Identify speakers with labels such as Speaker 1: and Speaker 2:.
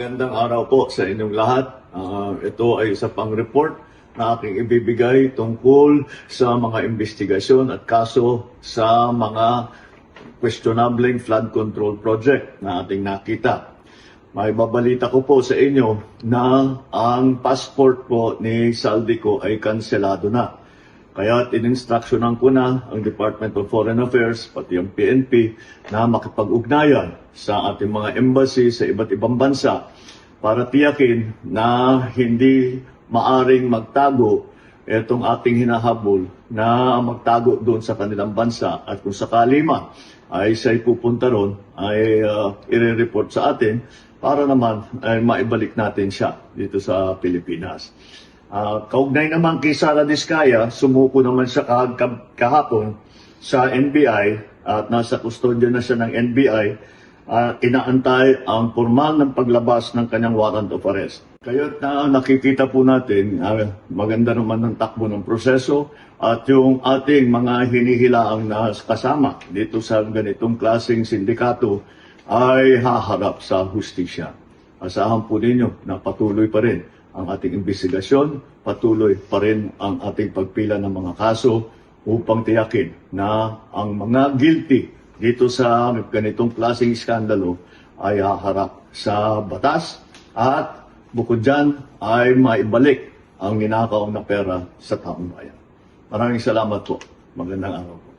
Speaker 1: Magandang araw po sa inyong lahat. Ah, ito ay isa pang report na aking ibibigay tungkol sa mga investigasyon at kaso sa mga questionable flood control project na ating nakita. May babalita ko po sa inyo na ang passport po ni Saldico ay kanselado na. Kaya ininstructionan ko na ang Department of Foreign Affairs, pati ang PNP, na makipag-ugnayan sa ating mga embassy sa iba't ibang bansa para tiyakin na hindi maaring magtago itong ating hinahabol na magtago doon sa kanilang bansa at kung sakali man ay siya'y pupunta ron ay uh, i-report sa atin para naman ay maibalik natin siya dito sa Pilipinas. Ah, kaugnay naman kay Sara Diskaya, sumuko naman siya kahag- kah- kahapon sa NBI at nasa kustodyo na siya ng NBI at inaantay ang formal ng paglabas ng kanyang warrant of arrest. Kaya na nakikita po natin, ah, maganda naman ng takbo ng proseso at yung ating mga hinihilaang na kasama dito sa ganitong klaseng sindikato ay haharap sa hustisya. Asahan po ninyo na patuloy pa rin ang ating investigasyon, patuloy pa rin ang ating pagpila ng mga kaso upang tiyakin na ang mga guilty dito sa ganitong klaseng iskandalo ay haharap sa batas at bukod dyan ay maibalik ang ninakaw na pera sa taong bayan. Maraming salamat po. Magandang araw po.